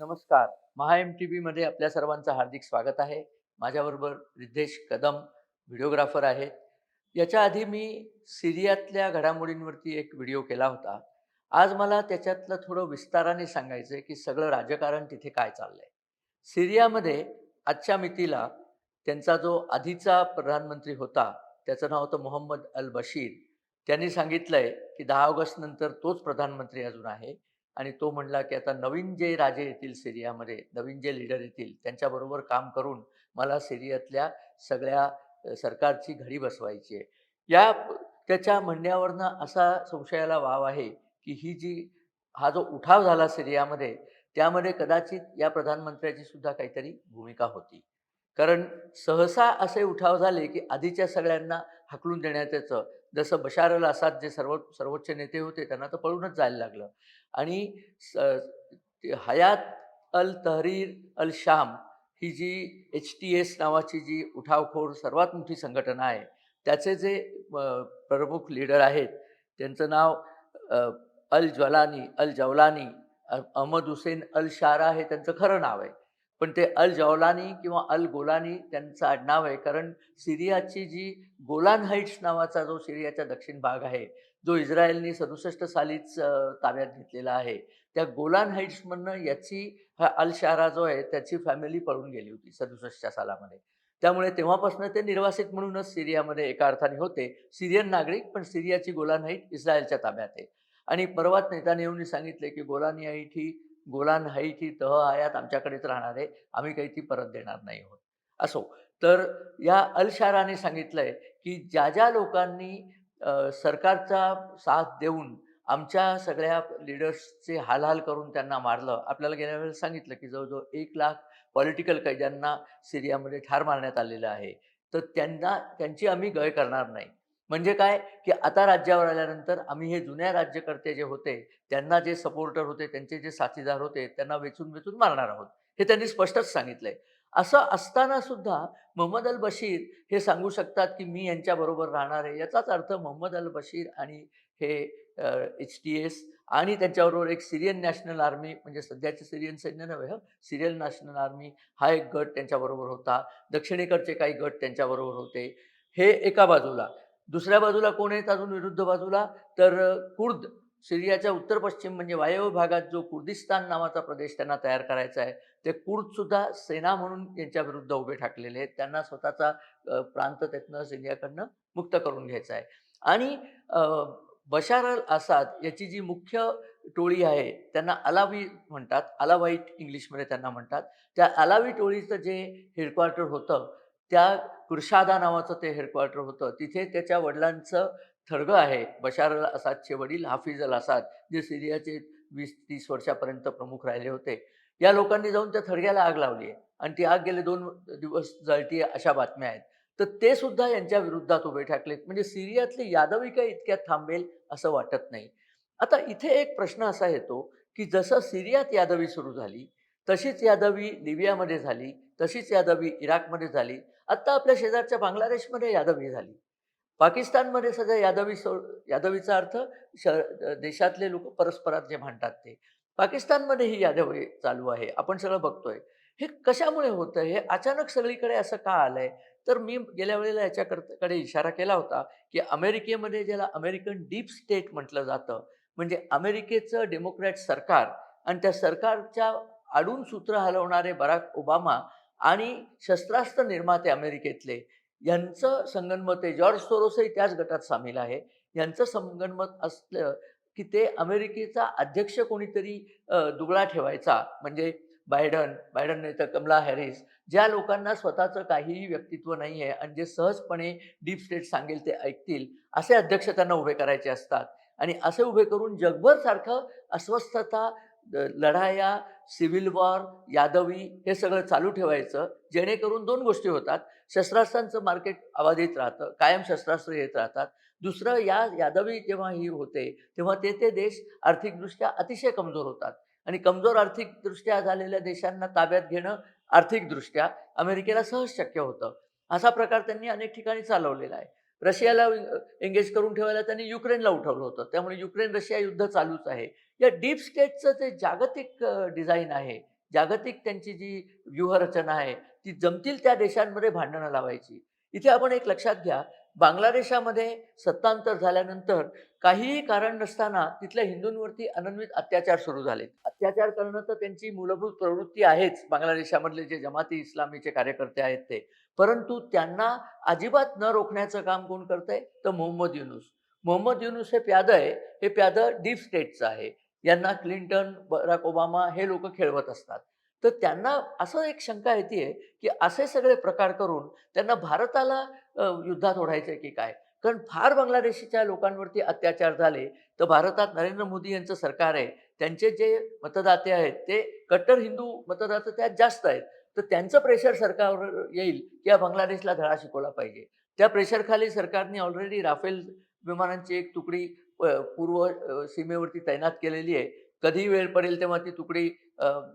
नमस्कार. महा M T मध्ये आपल्या सर्वांचं हार्दिक स्वागत आहे. माझ्याबरोबर रिद्धेश कदम व्हिडिओग्राफर आहेत. याच्या आधी मी सिरियातल्या घडामोडींवरती एक व्हिडिओ केला होता. आज मला त्याच्यातलं थोडं विस्ताराने सांगायचं आहे की सगळं राजकारण तिथे काय चाललंय. सिरियामध्ये आजच्या मितीला त्यांचा जो आधीचा प्रधानमंत्री होता त्याचं नाव होतं मोहम्मद अल बशीर. त्यांनी सांगितलंय की दहा ऑगस्ट नंतर तोच प्रधानमंत्री अजून आहे. आणि तो म्हणला की आता नवीन जे राजे येतील सिरियामध्ये नवीन जे लीडर येतील त्यांच्याबरोबर काम करून मला सिरियातल्या सगळ्या सरकारची घडी बसवायची आहे. या त्याच्या म्हणण्यावरनं असा संशयाला वाव आहे की ही जी हा जो उठाव झाला सिरियामध्ये त्यामध्ये कदाचित या प्रधानमंत्र्याची सुद्धा काहीतरी भूमिका होती. कारण सहसा असे उठाव झाले की आधीच्या सगळ्यांना हाकलून देण्यात याचं जसं बशार अल असाद जे सर्व सर्वोच्च नेते होते त्यांना तर पळूनच जायला लागलं. आणि स ते Hayat al Tahrir al Sham ही जी एच टी एस नावाची जी उठावखोर सर्वात मोठी संघटना आहे त्याचे जे प्रमुख लीडर आहेत त्यांचं नाव अल ज्वलानी अल जवलानी अहमद हुसेन अल शारा हे त्यांचं खरं नाव आहे. पण ते अल जवलानी किंवा अल गोलानी त्यांचं आडनाव आहे कारण सिरियाची जी गोलान हाईट्स नावाचा जो सिरियाचा दक्षिण भाग आहे जो इस्रायलनी सदुसष्ट सालीच ताब्यात घेतलेला आहे त्या गोलान हाईट्समधनं याची हा अल शारा जो आहे त्याची फॅमिली पळून गेली होती सदुसष्टच्या सालामध्ये. त्यामुळे तेव्हापासून ते निर्वासित म्हणूनच सिरियामध्ये एका अर्थाने होते. सिरियन नागरिक पण सिरियाची गोलान हाईट इस्रायलच्या ताब्यात आहे. आणि परवाच नेतान्याहूंनी सांगितले की गोलानी हाईट ही गोलान हाईट ही तह आयात आमच्याकडेच राहणार आहे आम्ही काही ती परत देणार नाही आहोत. असो तर या अल शाराने सांगितलंय की ज्या ज्या लोकांनी सरकारचा साथ देऊन आमच्या सगळ्या लिडर्सचे हालहाल करून त्यांना मारलं. आपल्याला गेल्या वेळेला सांगितलं की जवळजवळ एक लाख पॉलिटिकल कैद्यांना सिरियामध्ये ठार मारण्यात आलेलं आहे. तर त्यांना त्यांची आम्ही गय करणार नाही. म्हणजे काय? की आता राज्यावर आल्यानंतर आम्ही हे जुन्या राज्यकर्ते जे होते त्यांना जे सपोर्टर होते त्यांचे जे साथीदार होते त्यांना वेचून वेचून मारणार आहोत. हे त्यांनी स्पष्टच सांगितलंय. असं असताना सुद्धा मोहम्मद अल बशीर हे सांगू शकतात की मी यांच्याबरोबर राहणार आहे. याचाच अर्थ मोहम्मद अल बशीर आणि हे एच टी एस आणि त्यांच्याबरोबर एक सिरियन नॅशनल आर्मी म्हणजे सध्याचे सिरियन सैन्य नव्हे सिरियल सिरियन नॅशनल आर्मी हा एक गट त्यांच्याबरोबर होता. दक्षिणेकडचे काही गट त्यांच्याबरोबर होते. हे एका बाजूला. दुसऱ्या बाजूला कोण आहेत अजून विरुद्ध बाजूला? तर कुर्द. सिरियाच्या उत्तर पश्चिम म्हणजे वायव्य भागात जो कुर्दिस्तान नावाचा प्रदेश त्यांना तयार करायचा आहे ते कुर्दसुद्धा सेना म्हणून यांच्या विरुद्ध उभे ठाकलेले आहेत. त्यांना स्वतःचा प्रांत त्यातनं सिरियाकडनं मुक्त करून घ्यायचा आहे. आणि बशार अल आसाद याची जी मुख्य टोळी आहे त्यांना अलावी म्हणतात अलावाईट इंग्लिशमध्ये त्यांना म्हणतात. त्या अलावी टोळीचं जे हेडक्वार्टर होतं त्या कुर्शादा नावाचं ते हेडक्वार्टर होतं. तिथे त्याच्या वडिलांचं थडगं आहे बशार अल असादचे वडील हाफिज अल असाद जे सिरियाचे वीस तीस वर्षापर्यंत प्रमुख राहिले होते. या लोकांनी जाऊन त्या थडग्याला आग लावली आहे. आणि ती आग गेले दोन दिवस जळती अशा बातम्या आहेत. तर ते सुद्धा यांच्या विरुद्धात उभे ठाकलेत. म्हणजे सिरियातली यादवी काही इतक्यात थांबेल असं वाटत नाही. आता इथे एक प्रश्न असा येतो की जसं सिरियात यादवी सुरू झाली तशीच यादवी लिबियामध्ये झाली तशीच यादवी इराकमध्ये झाली. आत्ता आपल्या शेजारच्या बांगलादेशमध्ये यादवी झाली. पाकिस्तानमध्ये सध्या यादवी सो यादवीचा अर्थ श देशातले लोक परस्परात जे म्हणतात ते. पाकिस्तानमध्ये ही यादवी चालू आहे. आपण सगळं बघतोय. हे कशामुळे होतं? हे अचानक सगळीकडे असं का आलंय? तर मी गेल्या वेळेला याच्याकडे इशारा केला होता की अमेरिकेमध्ये ज्याला अमेरिकन डीप स्टेट म्हटलं जातं म्हणजे अमेरिकेचं डेमोक्रॅट सरकार आणि त्या सरकारच्या आडून सूत्र हलवणारे बराक ओबामा आणि शस्त्रास्त्र निर्माते अमेरिकेतले यांचं संगणमत आहे. जॉर्ज सोरोसही त्याच गटात सामील आहे. यांचं संगणमत असलं की ते अमेरिकेचा अध्यक्ष कोणीतरी दुबळा ठेवायचा. म्हणजे बायडन बायडन नाही तर कमला हॅरिस ज्या लोकांना स्वतःचं काहीही व्यक्तित्व नाही आहे आणि जे सहजपणे डीप स्टेट सांगेल ते ऐकतील असे अध्यक्ष त्यांना उभे करायचे असतात. आणि असे उभे करून जगभर सारखं अस्वस्थता लढाया सिव्हिल वॉर यादवी हे सगळं चालू ठेवायचं. जेणेकरून दोन गोष्टी होतात. शस्त्रास्त्रांचं मार्केट अबाधित राहतं कायम शस्त्रास्त्र येत राहतात. दुसरं या यादवी जेव्हा ही होते तेव्हा ते ते देश आर्थिकदृष्ट्या अतिशय कमजोर होतात. आणि कमजोर आर्थिकदृष्ट्या झालेल्या देशांना ताब्यात घेणं आर्थिकदृष्ट्या अमेरिकेला सहज शक्य होतं. असा प्रकार त्यांनी अनेक ठिकाणी चालवलेला आहे. रशियाला एंगेज करून ठेवायला त्यांनी युक्रेनला उठवलं होतं. त्यामुळे युक्रेन रशिया युद्ध चालूच आहे. या डीप स्टेटचं जे जागतिक डिझाईन आहे जागतिक त्यांची जी व्यूहरचना आहे ती जमतील त्या देशांमध्ये भांडणं लावायची. इथे आपण एक लक्षात घ्या बांगलादेशामध्ये सत्तांतर झाल्यानंतर काहीही कारण नसताना तिथल्या हिंदूंवरती अनन्वित अत्याचार सुरू झाले अत्याचार करणं तर त्यांची मूलभूत प्रवृत्ती आहेच बांगलादेशामधले जे जमाती इस्लामीचे कार्यकर्ते आहेत ते. परंतु त्यांना अजिबात न रोखण्याचं काम कोण करतंय? तर मोहम्मद युनुस. मोहम्मद युनुस हे प्यादं आहे हे प्यादं डीप स्टेटचं आहे. यांना क्लिंटन बराक ओबामा हे लोक खेळवत असतात. तर त्यांना असं एक शंका येते की असे सगळे प्रकार करून त्यांना भारताला युद्धात ओढायचं की काय? कारण फार बांगलादेशीच्या लोकांवरती अत्याचार झाले तर भारतात नरेंद्र मोदी यांचं सरकार आहे त्यांचे जे मतदाते आहेत ते कट्टर हिंदू मतदाते त्यात जास्त आहेत. तर त्यांचं प्रेशर सरकारवर येईल की या बांगलादेशला धडा शिकवला पाहिजे. त्या प्रेशरखाली सरकारने ऑलरेडी राफेल विमानांची एक तुकडी पूर्व सीमेवरती तैनात केलेली आहे. कधी वेळ पडेल तेव्हा ती तुकडी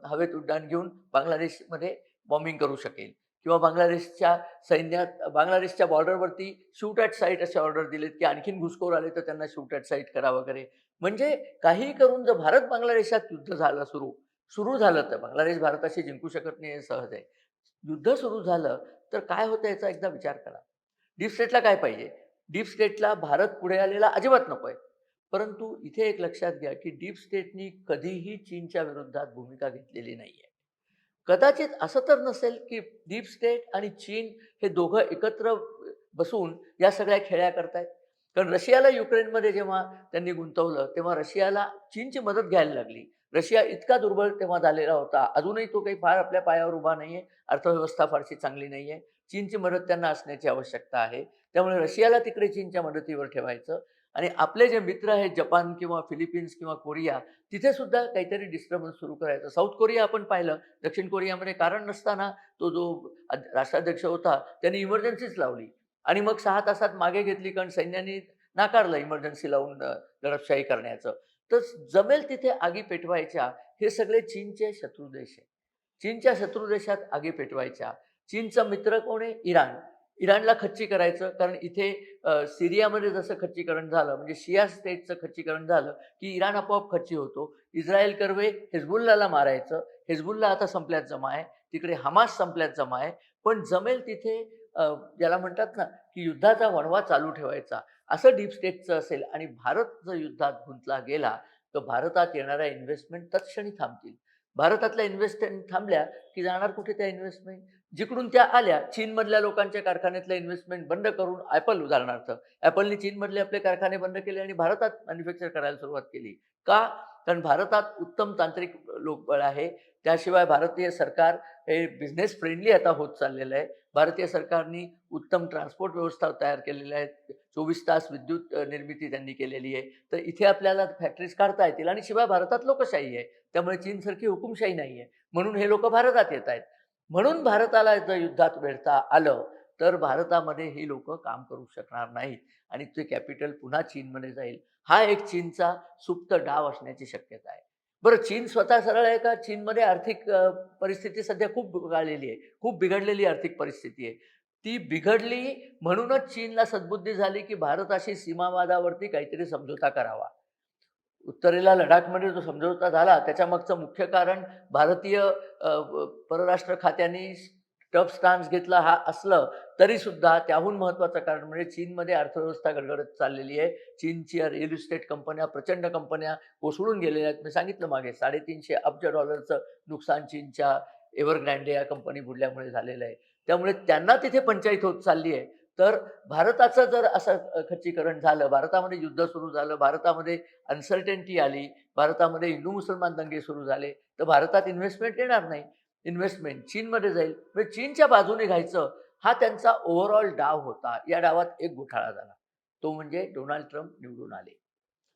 हवेत उड्डाण घेऊन बांगलादेशमध्ये बॉम्बिंग करू शकेल. किंवा बांगलादेशच्या सैन्यात बांगलादेशच्या बॉर्डरवरती शूट ॲट साईट असे ऑर्डर दिलेत की आणखीन घुसखोर आले तर त्यांना शूट ॲट साईट करा वगैरे. म्हणजे काही करून जर भारत बांगलादेशात युद्ध झालं सुरू सुरू झालं तर बांगलादेश भारताशी जिंकू शकत नाही हे सहज आहे. युद्ध सुरू झालं तर काय होतं याचा एकदा विचार करा. डीप स्टेटला काय पाहिजे? डीप स्टेटला भारत पुढे आलेला अजिबात नको आहे. परंतु इथे एक लक्षात घ्या की डीप स्टेटनी कधीही चीनच्या विरोधात भूमिका घेतलेली नाही आहे कदाचित असं तर नसेल की डीप स्टेट आणि चीन हे दोघं एकत्र बसून या सगळ्या खेळ्या करतायत. कारण रशियाला युक्रेनमध्ये जेव्हा त्यांनी गुंतवलं तेव्हा रशियाला चीनची मदत घ्यायला लागली. रशिया इतका दुर्बल तेव्हा झालेला होता. अजूनही तो काही फार आपल्या पायावर उभा नाही आहे अर्थव्यवस्था फारशी चांगली नाही आहे चीनची मदत त्यांना असण्याची आवश्यकता आहे. त्यामुळे रशियाला तिकडे चीनच्या मदतीवर ठेवायचं. आणि आपले जे मित्र आहेत जपान किंवा फिलिपिन्स किंवा कोरिया तिथे सुद्धा काहीतरी डिस्टर्बन्स सुरू करायचं. साऊथ कोरिया आपण पाहिलं दक्षिण कोरियामध्ये कारण नसताना तो जो राष्ट्राध्यक्ष होता त्यांनी इमर्जन्सीच लावली. आणि मग सहा तासात मागे घेतली कारण सैन्याने नाकारलं इमर्जन्सी लावून दडपशाही करण्याचं. तर जमेल तिथे आगी पेटवायच्या हे सगळे चीनचे शत्रू देश आहे चीनच्या शत्रू देशात आगी पेटवायच्या. चीनचा मित्र कोण आहे? इराण. इराणला खच्ची करायचं कारण इथे सिरियामध्ये जसं खच्चीकरण झालं म्हणजे शिया स्टेटचं खच्चीकरण झालं की इराण आपोआप खच्ची होतो. इस्रायल कर्वे हिजबुल्लाला मारायचं. हिजबुल्ला आता संपल्यात जमा आहे. तिकडे हमास संपल्यात जमा आहे. पण जमेल तिथे ज्याला म्हणतात ना की युद्धाचा वणवा चालू ठेवायचा. असं डीप स्टेटचं असेल आणि भारत जर युद्धात गुंतला गेला तर भारतात येणाऱ्या इन्व्हेस्टमेंट तत्क्षणी थांबतील. भारतातल्या इन्व्हेस्टमेंट थांबल्या की जाणार कुठे त्या इन्व्हेस्टमेंट? जिकडून त्या आल्या चीनमधल्या लोकांच्या कारखान्यातल्या इन्व्हेस्टमेंट बंद करून ॲपल उदाहरणार्थ. ॲपलने चीनमधले आपले कारखाने बंद केले आणि भारतात मॅन्युफॅक्चर करायला सुरुवात केली. का? कारण भारतात उत्तम तांत्रिक लोकबळ आहे. त्याशिवाय भारतीय सरकार हे बिझनेस फ्रेंडली आता होत चाललेलं आहे. भारतीय सरकारनी उत्तम ट्रान्सपोर्ट व्यवस्था तयार केलेल्या आहेत. चोवीस तास विद्युत निर्मिती त्यांनी केलेली आहे. तर इथे आपल्याला फॅक्टरीज काढता येतील आणि शिवाय भारतात लोकशाही आहे. त्यामुळे चीनसारखी हुकुमशाही नाही आहे म्हणून हे लोक भारतात येत आहेत. म्हणून भारताला जर युद्धात वेढता आलं तर भारतामध्ये ही लोक काम करू शकणार नाहीत आणि ते कॅपिटल पुन्हा चीनमध्ये जाईल. हा एक चीनचा सुप्त डाव असण्याची शक्यता आहे. बरं चीन स्वतः सरळ आहे का? चीनमध्ये आर्थिक परिस्थिती सध्या खूप बिघडलेली आहे. खूप बिघडलेली आर्थिक परिस्थिती आहे. ती बिघडली म्हणूनच चीनला सद्बुद्धी झाली की भारताशी सीमावादावरती काहीतरी समझोता करावा. उत्तरेला लडाखमध्ये जो समझोता झाला त्याच्यामागचं मुख्य कारण भारतीय परराष्ट्र खात्याने टफ स्टान्स घेतला हा असलं तरी सुद्धा त्याहून महत्त्वाचं कारण म्हणजे चीनमध्ये अर्थव्यवस्था गडगडत चाललेली आहे. चीनच्या रिअल इस्टेट कंपन्या प्रचंड कंपन्या कोसळून गेलेल्या आहेत. मी सांगितलं मागे साडेतीनशे अब्ज डॉलरचं नुकसान चीनच्या एव्हरग्रँडे या कंपनी बुडल्यामुळे झालेलं आहे. त्यामुळे त्यांना तिथे पंचायत होत चालली आहे. तर भारताचं जर असं खच्चीकरण झालं भारतामध्ये युद्ध सुरू झालं भारतामध्ये अनसर्टेनिटी आली भारतामध्ये हिंदू मुसलमान दंगे सुरू झाले तर भारतात इन्व्हेस्टमेंट येणार नाही. इन्व्हेस्टमेंट चीनमध्ये जाईल. म्हणजे चीनच्या बाजूने घ्यायचं हा त्यांचा ओव्हरऑल डाव होता. या डावात एक घोटाळा झाला. तो म्हणजे डोनाल्ड ट्रम्प निवडून आले.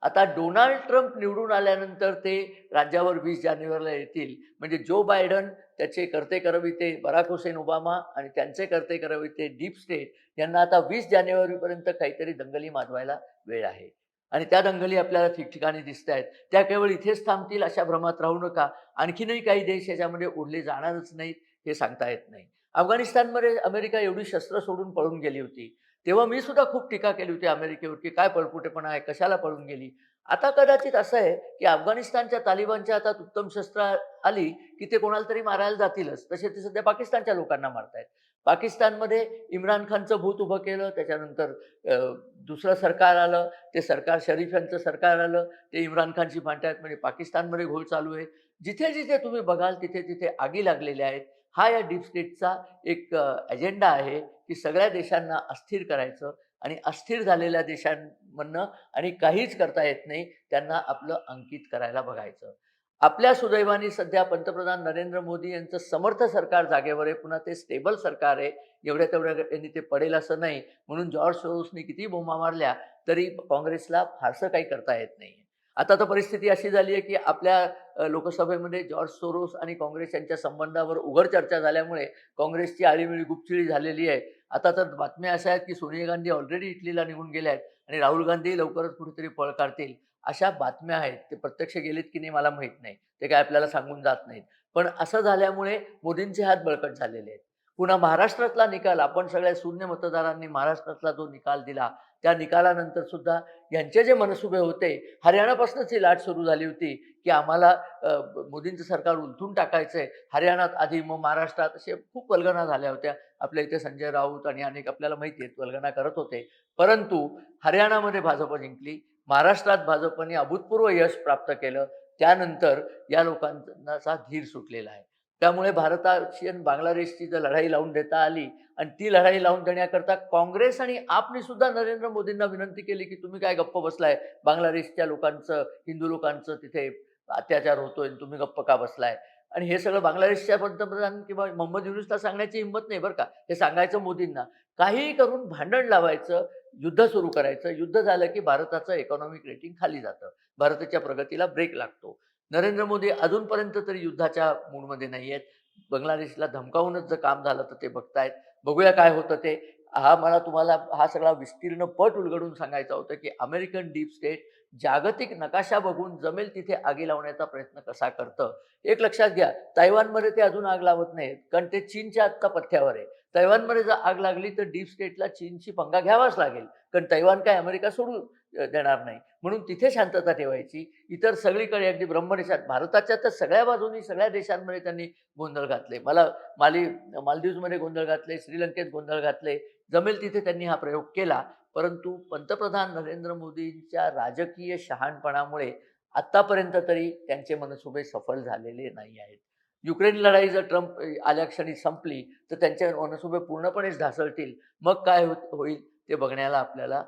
आता डोनाल्ड ट्रम्प निवडून आल्यानंतर ते राज्यावर वीस जानेवारीला येतील. म्हणजे जो बायडन त्याचे करते करविते बराक हुसेन ओबामा आणि त्यांचे करते करविते डीप स्टेट यांना आता वीस जानेवारीपर्यंत काहीतरी दंगली माजवायला वेळ आहे. आणि त्या दंगली आपल्याला ठिकठिकाणी दिसत आहेत. त्या केवळ इथेच थांबतील अशा भ्रमात राहू नका. आणखीनही काही देश याच्यामध्ये ओढले जाणारच नाहीत हे सांगता येत नाही. अफगाणिस्तानमध्ये अमेरिका एवढी शस्त्र सोडून पळून गेली होती. तेव्हा मी सुद्धा खूप टीका केली होती अमेरिकेवर की काय पळपुटेपणा आहे कशाला पळून गेली? आता कदाचित असं आहे की अफगाणिस्तानच्या तालिबानच्या हातात उत्तम शस्त्र आली की ते कोणाला तरी मारायला जातीलच. तसे ते सध्या पाकिस्तानच्या लोकांना मारतायत. पाकिस्तानमध्ये इम्रान खानचं भूत उभं केलं त्याच्यानंतर दुसरं सरकार आलं ते सरकार शरीफ यांचं सरकार आलं ते इम्रान खानची भांडतायत. म्हणजे पाकिस्तानमध्ये घोळ चालू आहे. जिथे जिथे तुम्ही बघाल तिथे तिथे आगी लागलेल्या आहेत. हा या डीप स्टेटचा एक अजेंडा आहे की सगळ्या देशांना अस्थिर करायचं आणि अस्थिर झालेल्या देशांमधनं आणि काहीच करता येत नाही त्यांना आपलं अंकित करायला बघायचं. आपल्या सुदैवाने सध्या पंतप्रधान नरेंद्र मोदी यांचं समर्थ सरकार जागेवर आहे पुन्हा ते स्टेबल सरकार आहे एवढ्या तेवढ्या यांनी ते पडेल असं नाही. म्हणून जॉर्ज सोरोसने किती बोंबा मारल्या तरी काँग्रेसला फारसं काही करता येत नाही आता तर परिस्थिती अशी झाली आहे की आपल्या लोकसभेमध्ये जॉर्ज सोरोस आणि काँग्रेस यांच्या संबंधावर उघड चर्चा झाल्यामुळे काँग्रेसची आळीमिळी गुपचिळी झालेली आहे. आता तर बातम्या अशा आहेत की सोनिया गांधी ऑलरेडी इटलीला निघून गेल्या आहेत आणि राहुल गांधी लवकरच कुठेतरी पळ काढतील. अशा बातम्या आहेत ते प्रत्यक्ष गेलेत की नाही मला माहीत नाही. ते काय आपल्याला सांगून जात नाहीत. पण असं झाल्यामुळे मोदींचे हात बळकट झालेले आहेत. पुन्हा महाराष्ट्रातला निकाल आपण सगळ्या शून्य मतदारांनी महाराष्ट्रातला जो निकाल दिला त्या निकालानंतर सुद्धा यांचे जे मनसुबे होते हरियाणापासूनच ही लाट सुरू झाली होती की आम्हाला मोदींचं सरकार उलथून टाकायचं आहे हरियाणात आधी मग महाराष्ट्रात असे खूप वल्गना झाल्या होत्या. आपल्या इथे संजय राऊत आणि अनेक आपल्याला माहिती आहेत वल्गना करत होते. परंतु हरियाणामध्ये भाजप जिंकली महाराष्ट्रात भाजपने अभूतपूर्व यश प्राप्त केलं. त्यानंतर या लोकांचा धीर सुटलेला आहे. त्यामुळे भारताची आणि बांगलादेशची जर लढाई लावून देता आली आणि ती लढाई लावून देण्याकरता काँग्रेस आणि आपने सुद्धा नरेंद्र मोदींना विनंती केली की तुम्ही काय गप्प बसलाय? बांगलादेशच्या लोकांचं हिंदू लोकांचं तिथे अत्याचार होतोय आणि तुम्ही गप्प का बसलाय? आणि हे सगळं बांगलादेशच्या पंतप्रधान किंवा मोहम्मद युनुसला सांगण्याची हिंमत नाही बरं का? हे सांगायचं मोदींना. काहीही करून भांडण लावायचं युद्ध सुरू करायचं. युद्ध झालं की भारताचं इकॉनॉमिक रेटिंग खाली जातं. भारताच्या प्रगतीला ब्रेक लागतो. नरेंद्र मोदी अजूनपर्यंत तरी युद्धाच्या मूडमध्ये नाही आहेत. बांगलादेशला धमकावूनच जर काम झालं तर ते बघतायत. बघूया काय होतं ते. हा मला तुम्हाला हा सगळा विस्तीर्ण पट उलगडून सांगायचा होता की अमेरिकन डीप स्टेट जागतिक नकाशा बघून जमेल तिथे आगी लावण्याचा प्रयत्न कसा करतं? एक लक्षात घ्या तैवानमध्ये ते अजून आग लावत नाहीत कारण ते चीनच्या आत्ता पथ्यावर आहे. तैवानमध्ये जर आग लागली तर डीप स्टेटला चीनची पंगा घ्यावाच लागेल. कारण तैवान काय अमेरिका सोडू देणार नाही. म्हणून तिथे शांतता ठेवायची. इतर सगळीकडे अगदी ब्रह्मदेशात भारताच्या तर सगळ्या बाजूनी सगळ्या देशांमध्ये त्यांनी गोंधळ घातले. मला माली मालदीवमध्ये गोंधळ घातले श्रीलंकेत गोंधळ घातले. जमेल तिथे त्यांनी हा प्रयोग केला. परंतु पंतप्रधान नरेंद्र मोदींच्या राजकीय शहाणपणामुळे आत्तापर्यंत तरी त्यांचे मनसुबे सफल झालेले नाही आहेत. युक्रेन लढाई जर ट्रम्प आल्या क्षणी संपली तर त्यांचे मनसुबे पूर्णपणेच ढासळतील. मग काय होईल ते बघण्याला आपल्याला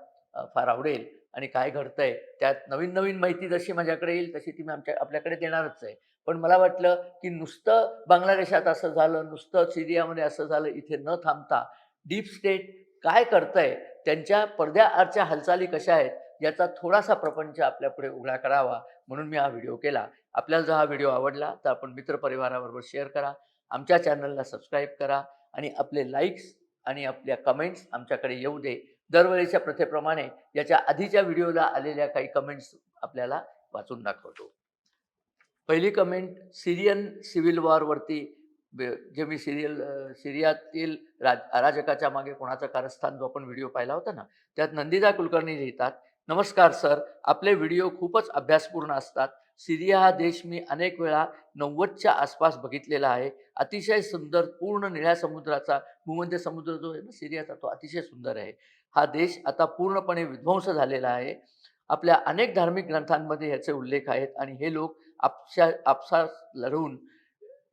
फार आवडेल. आणि काय घडतंय त्यात नवीन नवीन माहिती जशी माझ्याकडे येईल तशी ती मी आमच्या आपल्याकडे देणारच आहे. पण मला वाटलं की नुसतं बांगलादेशात असं झालं नुसतं सिरियामध्ये असं झालं इथे न थांबता डीप स्टेट काय करतंय त्यांच्या पडद्याआडच्या हालचाली कशा आहेत याचा थोडासा प्रपंच आपल्यापुढे उघडा करावा म्हणून मी हा व्हिडिओ केला. आपल्याला जर हा व्हिडिओ आवडला तर आपण मित्रपरिवाराबरोबर शेअर करा आमच्या चॅनलला सबस्क्राईब करा आणि आपले लाईक्स आणि आपल्या कमेंट्स आमच्याकडे येऊ दे. दरवेळेच्या प्रथेप्रमाणे याच्या आधीच्या व्हिडिओला आलेल्या काही कमेंट्स आपल्याला वाचून दाखवतो. पहिली कमेंट सिरियन सिव्हिल वॉरवरती जे मी सिरियल सिरियातील राज अराजकाच्या मागे कोणाचं कारस्थान जो आपण व्हिडिओ पाहिला होता ना त्यात नंदिता कुलकर्णी लिहितात नमस्कार सर आपले व्हिडिओ खूपच अभ्यासपूर्ण असतात. सिरिया हा देश मी अनेक वेळा नव्वदच्या आसपास बघितलेला आहे. अतिशय सुंदर पूर्ण निळ्या समुद्राचा भूमध्य समुद्र जो आहे ना सिरियाचा तो अतिशय सुंदर आहे. हा देश आता पूर्णपणे विध्वंस झालेला आहे. आपल्या अनेक धार्मिक ग्रंथांमध्ये ह्याचे उल्लेख आहेत आणि हे लोक आपशा आपसास लढवून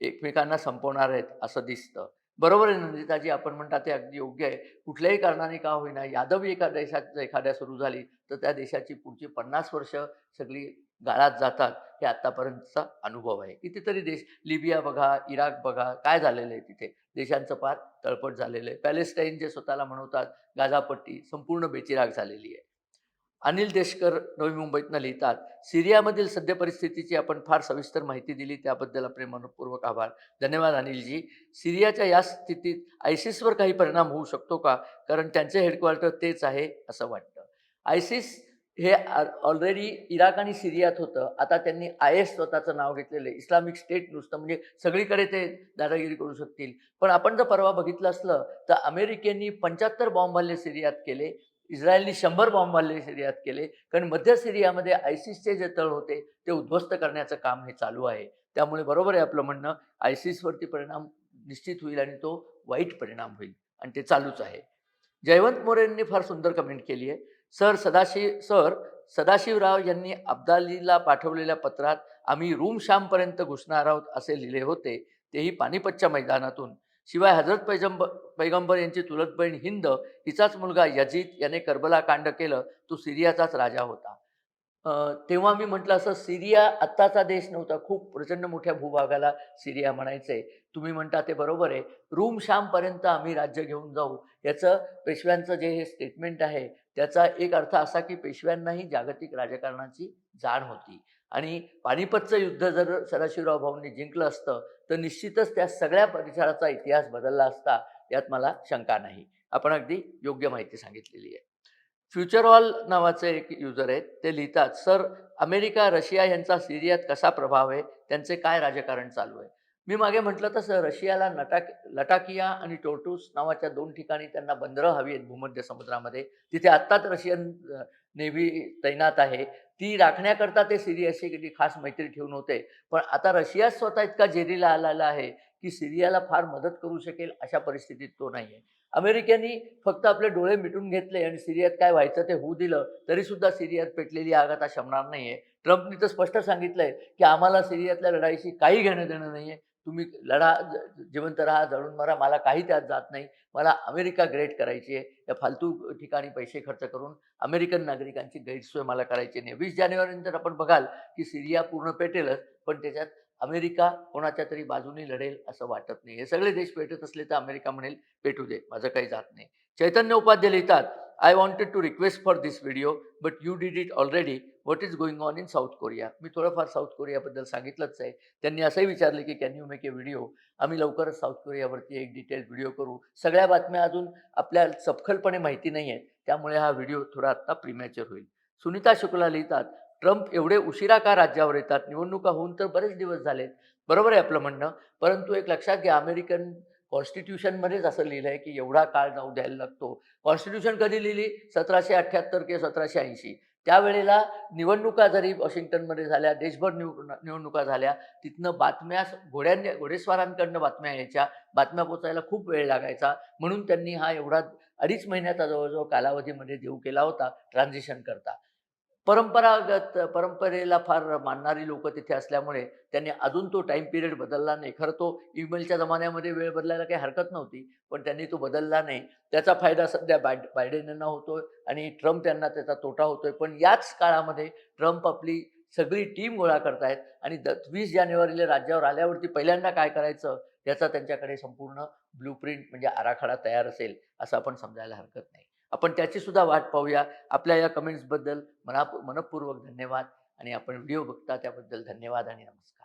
एकमेकांना संपवणार आहेत असं दिसतं. बरोबर आहे नंदिताजी आपण म्हणता ते अगदी योग्य आहे. कुठल्याही कारणाने का होईना यादवी एका देशात एखाद्या सुरू झाली तर त्या देशाची पुढची पन्नास वर्ष सगळी गाळात जातात हे आत्तापर्यंतचा अनुभव आहे. कितीतरी देश लिबिया बघा इराक बघा काय झालेलं आहे तिथे? देशांचं पार तळपट झालेलं आहे. पॅलेस्टाईन जे स्वतःला म्हणवतात गाझापट्टी संपूर्ण बेचिराग झालेली आहे. अनिल देशकर नवी मुंबईतनं लिहितात सिरियामधील सद्य परिस्थितीची आपण फार सविस्तर माहिती दिली त्याबद्दल आपले मनपूर्वक आभार. धन्यवाद अनिलजी. सिरियाच्या या स्थितीत आयसिसवर काही परिणाम होऊ शकतो का? कारण त्यांचे हेडक्वार्टर तेच आहे असं वाटतं. आयसिस हे ऑलरेडी इराक आणि सिरियात होतं. आता त्यांनी आय एस स्वतःचं नाव घेतलेलं आहे. इस्लामिक स्टेट नुसतं म्हणजे सगळीकडे ते दादागिरी करू शकतील. पण आपण जर परवा बघितलं असलं तर अमेरिकेने पंच्याहत्तर बॉम्ब हल्ले सिरियात केले इस्रायलनी शंभर बॉम्ब हल्ले सिरियात केले कारण मध्य सिरियामध्ये आयसिसचे जे तळ होते ते उद्ध्वस्त करण्याचं काम हे चालू आहे. त्यामुळे बरोबर आहे आपलं म्हणणं आयसिसवरती परिणाम निश्चित होईल आणि तो वाईट परिणाम होईल. आणि ते चालूच आहे. जयवंत मोरेंनी फार सुंदर कमेंट केली आहे. सर सदाशिव सर सदाशिवराव यांनी अब्दालीला पाठवलेल्या पत्रात आम्ही रूम शामपर्यंत घुसणार आहोत असे लिहिले होते तेही पानिपतच्या मैदानातून. शिवाय हजरत पैजंब पैगंबर यांची तुलत बहीण हिंद हिचाच मुलगा यजीद याने करबला कांड केलं तो सिरियाचाच राजा होता. तेव्हा मी म्हटलं असं सिरिया आत्ताचा देश नव्हता खूप प्रचंड मोठ्या भूभागाला सिरिया म्हणायचे. तुम्ही म्हणता ते बरोबर आहे. रूम शामपर्यंत आम्ही राज्य घेऊन जाऊ. याचं पेशव्यांचं जे हे स्टेटमेंट आहे त्याचा एक अर्थ असा की पेशव्यांनाही जागतिक राजकारणाची जाण होती. आणि पानिपतचं युद्ध जर सदाशिवराव भाऊंनी जिंकलं असतं तर निश्चितच त्या सगळ्या परिसराचा इतिहास बदलला असता यात मला शंका नाही. आपण अगदी योग्य माहिती सांगितलेली आहे. फ्युचर ऑल नावाचे एक युजर आहेत ते लिहितात सर अमेरिका रशिया यांचा सिरियात कसा प्रभाव आहे? त्यांचे काय राजकारण चालू आहे? मी मागे म्हटलं तसं रशियाला नटाक लटाकिया आणि टोर्टूस नावाच्या दोन ठिकाणी त्यांना बंदरं हवी आहेत भूमध्य समुद्रामध्ये. तिथे आत्ताच रशियन नेव्ही तैनात आहे. ती राखण्याकरता ते सिरियाशी किती खास मैत्री ठेवून होते. पण आता रशिया स्वतः इतका जेरीला आलेला आहे की सिरियाला फार मदत करू शकेल अशा परिस्थितीत तो नाही आहे अमेरिकेने फक्त आपले डोळे मिटून घेतले आणि सिरियात काय व्हायचं ते होऊ दिलं तरीसुद्धा सिरियात पेटलेली आग आता शमणार नाहीये. ट्रम्पनी तर स्पष्ट सांगितलंय की आम्हाला सिरियातल्या लढाईशी काही घेणं देणं नाहीये. तुम्ही लढा जिवंत राहा जळून मरा. मला काही त्यात जात नाही. मला अमेरिका ग्रेट करायची आहे. या फालतू ठिकाणी पैसे खर्च करून अमेरिकन नागरिकांची गैरसोय मला करायची नाही. वीस जानेवारीनंतर आपण बघाल की सिरिया पूर्ण पेटेलच पण त्याच्यात अमेरिका कोणाच्या तरी बाजूनी लढेल असं वाटत नाही. हे सगळे देश पेटत असले तर अमेरिका म्हणेल पेटू दे माझं काही जात नाही. चैतन्य उपाध्याय लिहितात I wanted to request for this video but you did it already what is going on in South Korea मी थोडंफार साऊथ कोरियाबद्दल सांगितलंच आहे. त्यांनी असंही विचारले की can you make a video आम्ही लवकरच साऊथ कोरियावरती एक डिटेल व्हिडिओ करू. सगळ्या बातम्या अजून आपल्या सपखलपणे माहिती नाही आहेत त्यामुळे हा व्हिडिओ थोडा आत्ता प्रिमॅचर होईल. सुनीता शुक्ला लिहितात ट्रम्प एवढे उशिरा का राज्यावर येतात? निवडणुका होऊन तर बरेच दिवस झालेत. बरोबर आहे आपलं म्हणणं. परंतु एक लक्षात घ्या अमेरिकन कॉन्स्टिट्यूशनमध्येच असं लिहिलं आहे की एवढा काळ जाऊ द्यायला लागतो. कॉन्स्टिट्यूशन कधी लिहिली? सतराशे अठ्ठ्याहत्तर किंवा सतराशे ऐंशी. त्यावेळेला निवडणुका जरी वॉशिंग्टनमध्ये झाल्या देशभर निव निवडणुका झाल्या तिथनं बातम्या घोड्यांनी घोडेस्वारांकडनं बातम्या यायच्या बातम्या पोचायला खूप वेळ लागायचा. म्हणून त्यांनी हा एवढा अडीच महिन्याचा जवळजवळ कालावधीमध्ये देऊ केला होता ट्रान्झिशन करता. परंपरागत परंपरेला फार मानणारी लोक तिथे असल्यामुळे त्यांनी अजून तो टाईम पिरियड बदलला नाही. खरं तो ईमेलच्या जमान्यामध्ये वेळ बदलायला काही हरकत नव्हती पण त्यांनी तो बदलला नाही. त्याचा फायदा सध्या बाय बायडेन यांना होतोय आणि ट्रम्प यांना त्याचा तोटा होतोय. पण याच काळामध्ये ट्रम्प आपली सगळी टीम गोळा करतायत आणि द वीस जानेवारीला राज्यावर आल्यावरती पहिल्यांदा काय करायचं याचा त्यांच्याकडे संपूर्ण ब्लूप्रिंट म्हणजे आराखडा तयार असेल असं आपण समजायला हरकत नाही. आपण त्याची सुद्धा वाट पाहूया. आपल्या या कमेंट्सबद्दल मना मनपूर्वक धन्यवाद आणि आपण व्हिडिओ बघता त्याबद्दल धन्यवाद आणि नमस्कार.